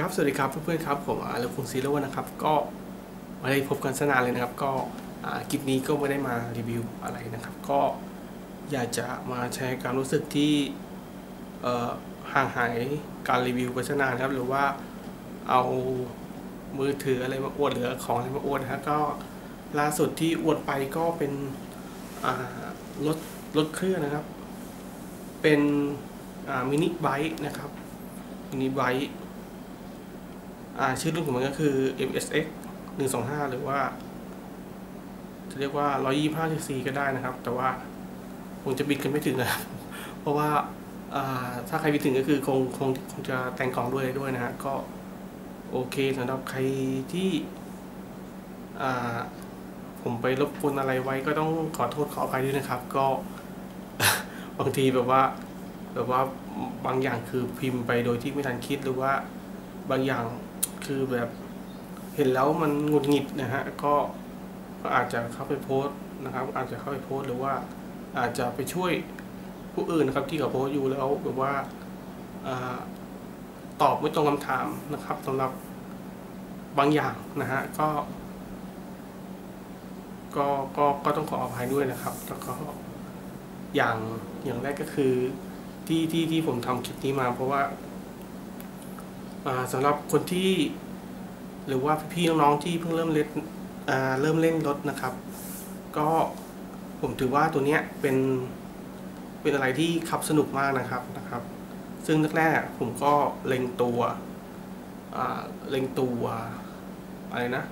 ครับ สวัสดีครับเพื่อนๆครับ ผมอาเลคุงซีโร่นะครับ ก็ไม่ได้พบกันสนานเลยนะครับ ก็คลิปนี้ก็ไม่ได้มารีวิวอะไรนะครับ ก็อยากจะมาแชร์ความรู้สึกที่ห่างหายการรีวิวไปสนานครับ หรือว่าเอามือถืออะไรมาอวดหรือของอะไรมาอวดนะครับก็ล่าสุดที่อวดไปก็เป็นรถรถเครื่องนะครับ เป็นมินิไบค์นะครับมินิไบค์ ชื่อรุ่นของมันก็คือ MSX 125 หรือว่า จะเรียกว่า 125 cc ก็ได้นะครับ แต่ว่าคงจะบิดกันไม่ถึงนะเพราะว่าาถ้าใครบิดถึงก็คือคงคงคงจะแต่งกล่องด้วยด้วยนะฮะก็โอเคสำหรับใครที่ผมไปรบกวนอะไรไว้ก็ต้องขอโทษขออภัยด้วยนะครับ ก็บางทีแบบว่าแบบว่าบางอย่างคือพิมพ์ไปโดยที่ไม่ทันคิดหรือว่า บางอย่างคือแบบเห็นแล้วมันหงุดหงิดนะฮะก็ก็อาจจะเข้าไปโพสต์นะครับ อาจจะเข้าไปโพสต์หรือว่าอาจจะไปช่วยผู้อื่นนะครับที่เขาโพสต์อยู่แล้วแบบว่าอตอบไม่ตรงคำถามนะครับสำหรับบางอย่างนะฮะก็ก็ก็ก็ต้องขออภัยด้วยนะครับ แล้วก็อย่างอย่างแรกก็คือที่ที่ที่ผมทำคลิปนี้มาเพราะว่า สำหรับคนที่หรือว่าพี่น้องๆที่เพิ่งเริ่มเล่นเริ่มเล่นรถนะครับ ก็ผมถือว่าตัวเนี้ยเป็นเป็นอะไรที่ขับสนุกมากนะครับนะครับ ซึ่งแรกๆผมก็เล็งตัวเล็งตัวอะไรนะ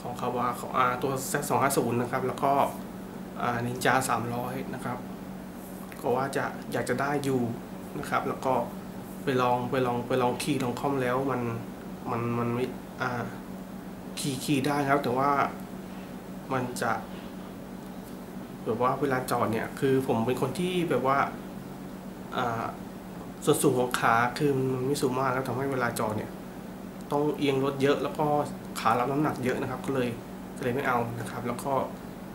ของคาวาของอาตัว Z250 นะครับ แล้วก็นินจา300 นะครับ ก็ว่าจะอยากจะได้อยู่นะครับ แล้วก็ ไปลองไปลองไปลองขี่ลองคอมแล้วมันมันมันไม่อ่าขี่ขี่ได้ครับ แต่ว่ามันจะแบบว่าเวลาจอดเนี่ย คือผมเป็นคนที่แบบว่าอ่าส่วนสูงของขาคือมันไม่สูงมากแล้วทำให้เวลาจอดเนี่ย ต้องเอียงรถเยอะแล้วก็ขารับน้ำหนักเยอะนะครับ ก็เลยก็เลยไม่เอานะครับ แล้วก็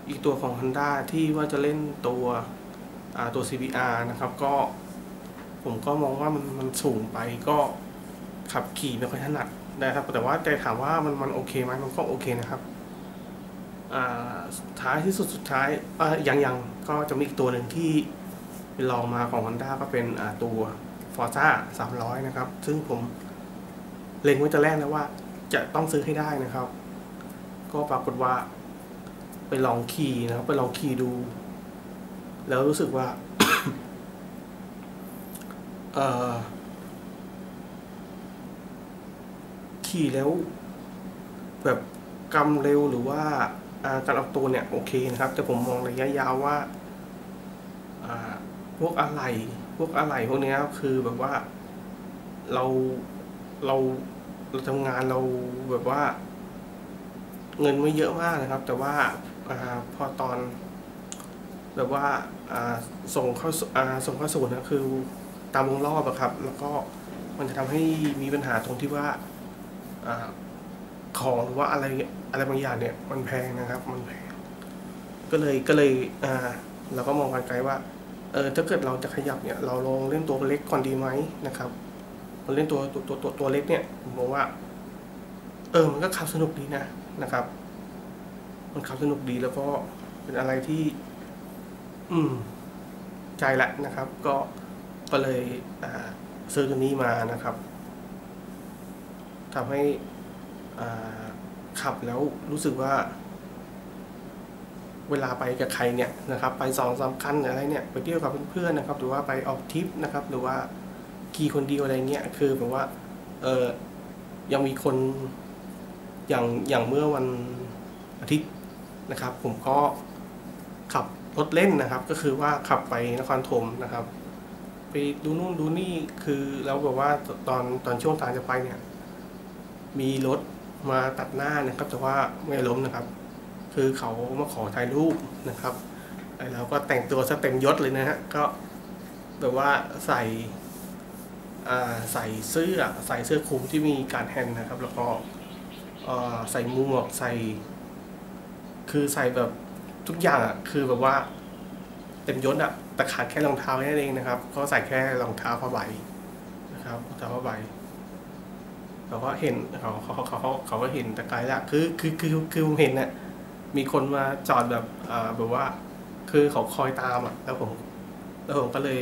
อีกตัวของ Honda ที่ว่าจะเล่นตัวตัว CBR นะครับ ก็ ผมก็มองว่ามันมันสูงไปก็ขับขี่ไม่ค่อยถนัดนะครับ แต่ว่าแต่ถามว่ามันมันโอเคไหมมันก็โอเคนะครับอ่าสุดท้ายที่สุดสุดท้ายเอ่อยังยังก็จะมีอีกตัวหนึ่งที่ไปลองมาของ Honda ก็เป็นอ่าตัว Forza 300 นะครับ ซึ่งผมเล็งไว้แต่แรกแล้วว่าจะต้องซื้อให้ได้นะครับ ก็ปรากฏว่าไปลองขี่นะครับ ไปลองขี่ดู แล้วรู้สึกว่า ขี่แล้ว แบบกำเร็วหรือว่าการออกตัวเนี่ยโอเคนะครับ แต่ผมมองระยะยาวว่าพวกอะไหล่พวกอะไหล่พวกเนี้ยคือแบบว่าเราเราเราทำงานเราแบบว่า เงินไม่เยอะมากนะครับ แต่ว่าอพอตอน แบบว่าส่งเข้าส่งเข้าสู่นะคือ ตามวงรอบอะครับ แล้วก็มันจะทำให้มีปัญหาตรงที่ว่าอของหรือว่าอะไรอะไรบางอย่างเนี่ย มันแพงนะครับ มันแพง ก็เลยก็เลยอ่าเราก็มองไกลว่าเออถ้าเกิดเราจะขยับเนี่ย เราลองเล่นตัวเล็กก่อนดีไหมนะครับเราเล่นตัวตัวตัวตัวตัวเล็กเนี่ยผมมองว่า เออมันก็ขับสนุกดีนะนะครับ มันขับสนุกดีแล้วก็เป็นอะไรที่ อืม ใจละนะครับ ก็ ก็เลยซื้อตัวนี้มานะครับทำให้ขับแล้วรู้สึกว่า เวลาไปกับใครเนี่ยนะครับ ไปสองสามคันอะไรเนี่ยไปเที่ยวกับเพื่อนๆนะครับ หรือว่าไปออกทริปนะครับ หรือว่าขี่คนเดียวอะไรเงี้ยคือแบบว่าเออยังมีคนอย่างอย่างเมื่อวันอาทิตย์นะครับ ผมก็ขับรถเล่นนะครับ ก็คือว่าขับไปนครธมนะครับ ไปดูนู่นดูนี่คือแล้วแบบว่าตอนตอนช่วงทางจะไปเนี่ย มีรถมาตัดหน้านะครับ แต่ว่าไม่ล้มนะครับ คือเขามาขอถ่ายรูปนะครับไอ้เราก็แต่งตัวซะเต็มยศเลยนะฮะก็แบบว่าใส่อ่าใส่เสื้อใส่เสื้อคลุมที่มีการแฮนด์นะครับ แล้วก็เอ่อใส่หมวกใส่ คือใส่แบบทุกอย่างอะคือแบบว่า เต็มยศอะแต่ขาดแค่รองเท้าแค่นั้นเองนะครับก็ใส่แค่รองเท้าผ้าใบนะครับรองเท้าผ้าใบเขาก็เห็นเขาเขาเขาเขาเขาก็เห็นแต่ไกลละคือคือคือคือผมเห็นเนี่ยมีคนมาจอดแบบอ่าแบบว่า คือเขาคอยตามอะ แล้วผม แล้วผมก็เลย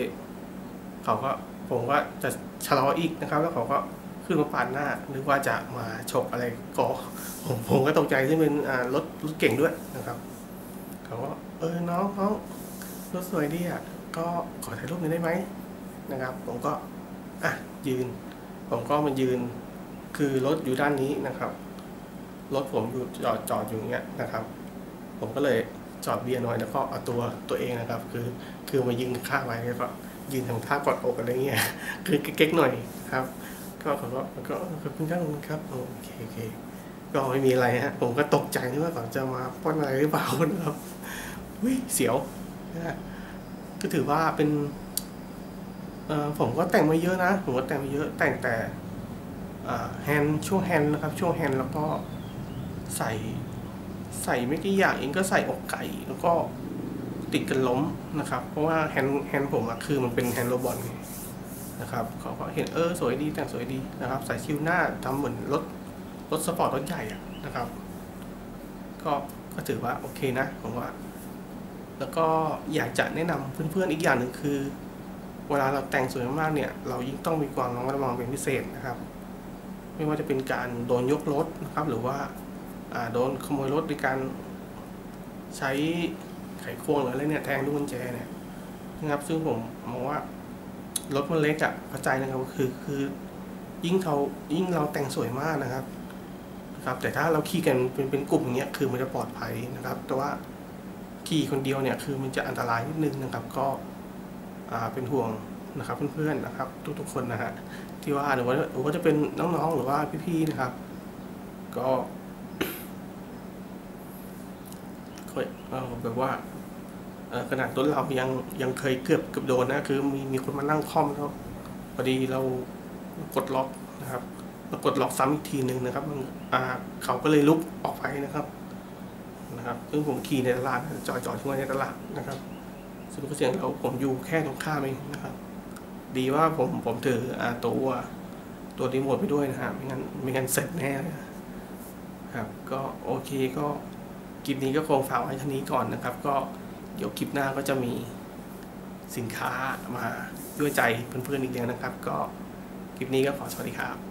เขาก็ผมก็จะชะลออีกนะครับ แล้วเขาก็ขึ้นมาปาดหน้านึกว่าจะมาฉกอะไรก็ผมผมก็ตกใจที่เป็นอ่ารถรถเก่งด้วยนะครับ เขาก็เออน้องน้อง รถสวยดีอะก็ขอถ่ายรูปหน่อยได้ไหมนะครับ ผมก็อะยืน ผมก็มายืน คือรถอยู่ด้านนี้นะครับรถผมอยู่จอดจอดอยู่อย่างเงี้ยนะครับ ผมก็เลยจอดเบียร์หน่อยแล้วก็เอาตัวตัวเองนะครับ คือคือมายิงข้างไว้แล้วก็ยืนทำท่ากอดอกอะไรเงี้ยคือเก๊กๆหน่อยครับ ก็เขาก็ก็ขอบคุณครับขอบคุณครับโอเคโอเคก็ไม่มีอะไรฮะผมก็ตกใจนึกว่าเขาจะมาป้อนอะไรหรือเปล่านะครับวิเสียว นะฮะก็ถือว่าเป็นเออผมก็แต่งมาเยอะนะผมก็แต่งมาเยอะแต่งแต่แฮนช่วงแฮนนะครับ ช่วงแฮนแล้วก็ใส่ใส่ไม่กี่อย่างเองก็ใส่อกไก่แล้วก็ติดกันล้มนะครับ เพราะว่าแฮนแฮนผมอะคือมันเป็นแฮนโรบอทนะครับเขาก็เห็นเออสวยดีแต่งสวยดีนะครับ ใส่คิ้วหน้าทำเหมือนรถรถสปอร์ตรถใหญ่อะนะครับ ก็ก็ถือว่าโอเคนะผมว่า แล้วก็อยากจะแนะนำเพื่อนๆอีกอย่างหนึ่งคือ เวลาเราแต่งสวยมากๆเนี่ย เรายิ่งต้องมีความระมัดระวังเป็นพิเศษนะครับ ไม่ว่าจะเป็นการโดนยกรถนะครับ หรือว่าโดนขโมยรถในการใช้ไขควงหรืออะไรเนี่ยแทงลูกกุญแจเนี่ยนะครับ ซึ่งผมมองว่ารถมันเล็กอะเข้าใจนะครับคือคือยิ่งเขายิ่งเราแต่งสวยมากนะครับนะครับ แต่ถ้าเราขี่กันเป็นเป็นกลุ่มอย่างเงี้ยคือมันจะปลอดภัยนะครับ แต่ว่า ขี่คนเดียวเนี่ยคือมันจะอันตรายนิดนึงนะครับ ก็เป็นห่วงนะครับเพื่อนๆนะครับ ทุกๆคนนะฮะที่ว่าหรือว่าหรือว่าจะเป็นน้องๆหรือว่าพี่ๆนะครับ ก็คยเอ่อแบบว่าขนาดรถเรายังยังเคยเกือบเกือบโดนนะคือมีมีคนมานั่งคล่อมแล้วพอดีเรากดล็อกนะครับเรากดล็อกซ้ำอีกทีหนึ่งนะครับมันอ่าเขาก็เลยลุกออกไปนะครับ นะครับซึ่งผมขี่ในตลาดจอดจอดทิ้งไว้ในตลาดนะครับสรุปเสียงแล้วผมอยู่แค่ตรงข้ามเองนะครับ ดีว่าผมผมถืออาตัวตัวรีโมทไปด้วยนะฮะไม่งั้นไม่งั้นเสร็จแน่ครับ ก็โอเคก็คลิปนี้ก็คงฝากไว้เท่านี้ก่อนนะครับ ก็เดี๋ยวคลิปหน้าก็จะมีสินค้ามาด้วยใจเพื่อนๆอีกแล้วนะครับ ก็คลิปนี้ก็ขอสวัสดีครับ